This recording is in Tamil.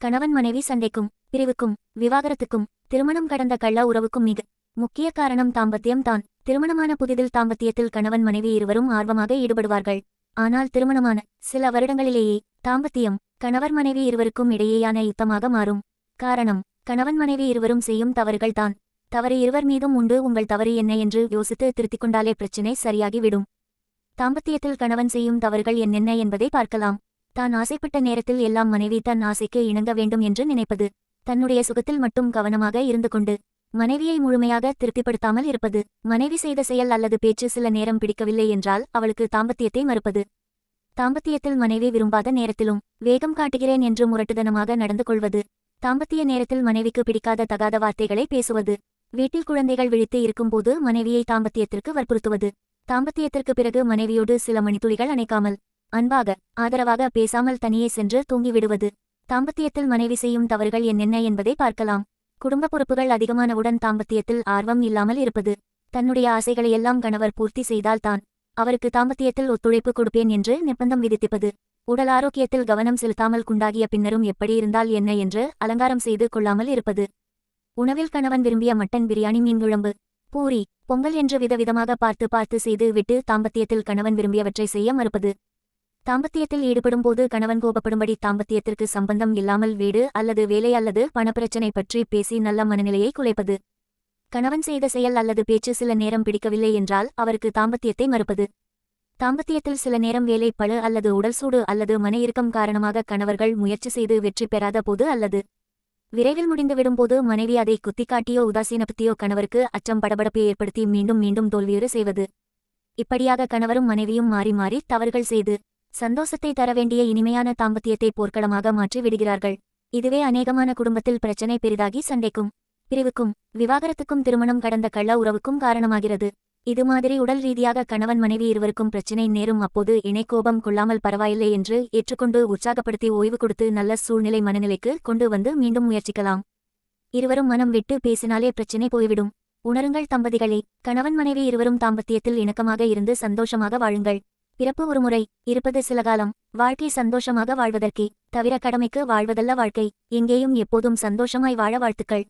கணவன் மனைவி சண்டைக்கும் பிரிவுக்கும் விவாகரத்துக்கும் திருமணம் கடந்த கள்ள உறவுக்கும் மிக முக்கிய காரணம் தாம்பத்தியம் தான். திருமணமான புதிதில் தாம்பத்தியத்தில் கணவன் மனைவி இருவரும் ஆர்வமாக ஈடுபடுவார்கள். ஆனால் திருமணமான சில வருடங்களிலேயே தாம்பத்தியம் கணவர் மனைவி இருவருக்கும் இடையேயான யுத்தமாக மாறும். காரணம் கணவன் மனைவி இருவரும் செய்யும் தவறுகள் தான். தவறு இருவர் மீதும் உண்டு உங்கள் தவறு என்ன என்று யோசித்து திருத்திக் கொண்டாலே பிரச்சினை சரியாகிவிடும். தாம்பத்தியத்தில் கணவன் செய்யும் தவறுகள் என்னென்ன என்பதை பார்க்கலாம். தான் ஆசைப்பட்ட நேரத்தில் எல்லாம் மனைவி தன் ஆசைக்கு இணங்க வேண்டும் என்று நினைப்பது தன்னுடைய சுகத்தில் மட்டும் கவனமாக இருந்து கொண்டு மனைவியை முழுமையாக திருப்திப்படுத்தாமல் இருப்பது மனைவி செய்த செயல் அல்லது பேச்சு சில நேரம் பிடிக்கவில்லை என்றால் அவளுக்கு தாம்பத்தியத்தை மறுப்பது. தாம்பத்தியத்தில் மனைவி விரும்பாத நேரத்திலும் வேகம் காட்டுகிறேன் என்று முரட்டுதனமாக நடந்து கொள்வது தாம்பத்திய நேரத்தில் மனைவிக்கு பிடிக்காத தகாத வார்த்தைகளை பேசுவது வீட்டில் குழந்தைகள் விழித்து இருக்கும்போது மனைவியை தாம்பத்தியத்திற்கு வற்புறுத்துவது. தாம்பத்தியத்திற்கு பிறகு மனைவியோடு சில மணித்துளிகள் அணைக்காமல் அன்பாக ஆதரவாக பேசாமல் தனியே சென்று தூங்கிவிடுவது. தாம்பத்தியத்தில் மனைவி செய்யும் தவறுகள் என்னென்ன என்பதை பார்க்கலாம். குடும்ப பொறுப்புகள் அதிகமானவுடன் தாம்பத்தியத்தில் ஆர்வம் இல்லாமல் இருப்பது. தன்னுடைய ஆசைகளையெல்லாம் கணவர் பூர்த்தி செய்தால்தான் அவருக்கு தாம்பத்தியத்தில் ஒத்துழைப்பு கொடுப்பேன் என்று நிர்பந்தம் விதித்திப்பது உடல் ஆரோக்கியத்தில் கவனம் செலுத்தாமல் குண்டாகிய பின்னரும் எப்படி இருந்தால் என்ன என்று அலங்காரம் செய்து கொள்ளாமல் இருப்பது. உணவில் கணவன் விரும்பிய மட்டன் பிரியாணி மீன் குழம்பு பூரி பொங்கல் என்று விதவிதமாக பார்த்து பார்த்து செய்து விட்டு தாம்பத்தியத்தில் கணவன் விரும்பியவற்றை செய்ய மறுப்பது. தாம்பத்தியத்தில் ஈடுபடும் போது கணவன் கோபப்படும்படி தாம்பத்தியத்திற்கு சம்பந்தம் இல்லாமல் வீடு அல்லது வேலை அல்லது பணப்பிரச்சனை பற்றி பேசி நல்ல மனநிலையை குலைப்பது. கணவன் செய்த செயல் அல்லது பேச்சு சில நேரம் பிடிக்கவில்லை என்றால் அவருக்கு தாம்பத்தியத்தை மறுப்பது. தாம்பத்தியத்தில் சில நேரம் வேலை பழு அல்லது உடல் சூடு அல்லது மன இறுக்கம் காரணமாக கணவர்கள் முயற்சி செய்து வெற்றி பெறாத போது அல்லது விரைவில் முடிந்துவிடும் போது மனைவி அதை குத்திக்காட்டியோ உதாசீனப்படுத்தியோ கணவருக்கு அச்சம் படபடப்பை ஏற்படுத்தி மீண்டும் மீண்டும் தோல்வியுறு செய்வது. இப்படியாக கணவரும் மனைவியும் மாறி மாறி தவறுகள் செய்து சந்தோஷத்தை தர வேண்டிய இனிமையான தாம்பத்தியத்தை போர்க்களமாக மாற்றி விடுகிறார்கள். இதுவே அநேகமான குடும்பத்தில் பிரச்சனை பெரிதாகி சண்டைக்கும் பிரிவுக்கும் விவாகரத்துக்கும் திருமணம் கடந்த கள்ள உறவுக்கும் காரணமாகிறது. இது மாதிரி உடல் ரீதியாக கணவன் மனைவி இருவருக்கும் பிரச்சினை நேரும் அப்போது இணைக்கோபம் கொள்ளாமல் பரவாயில்லை என்று ஏற்றுக்கொண்டு உற்சாகப்படுத்தி ஓய்வு கொடுத்து நல்ல சூழ்நிலை மனநிலைக்கு கொண்டு வந்து மீண்டும் முயற்சிக்கலாம். இருவரும் மனம் விட்டு பேசினாலே பிரச்சினை போய்விடும். உணருங்கள் தம்பதிகளே கணவன் மனைவி இருவரும் தாம்பத்தியத்தில் இணக்கமாக இருந்து சந்தோஷமாக வாழுங்கள். பிறப்பு ஒரு முறை இருப்பது சில காலம். வாழ்க்கை சந்தோஷமாக வாழ்வதற்கே தவிர கடமைக்கு வாழ்வதல்ல வாழ்க்கை. எங்கேயும் எப்போதும் சந்தோஷமாய் வாழ வாழ்த்துக்கள்.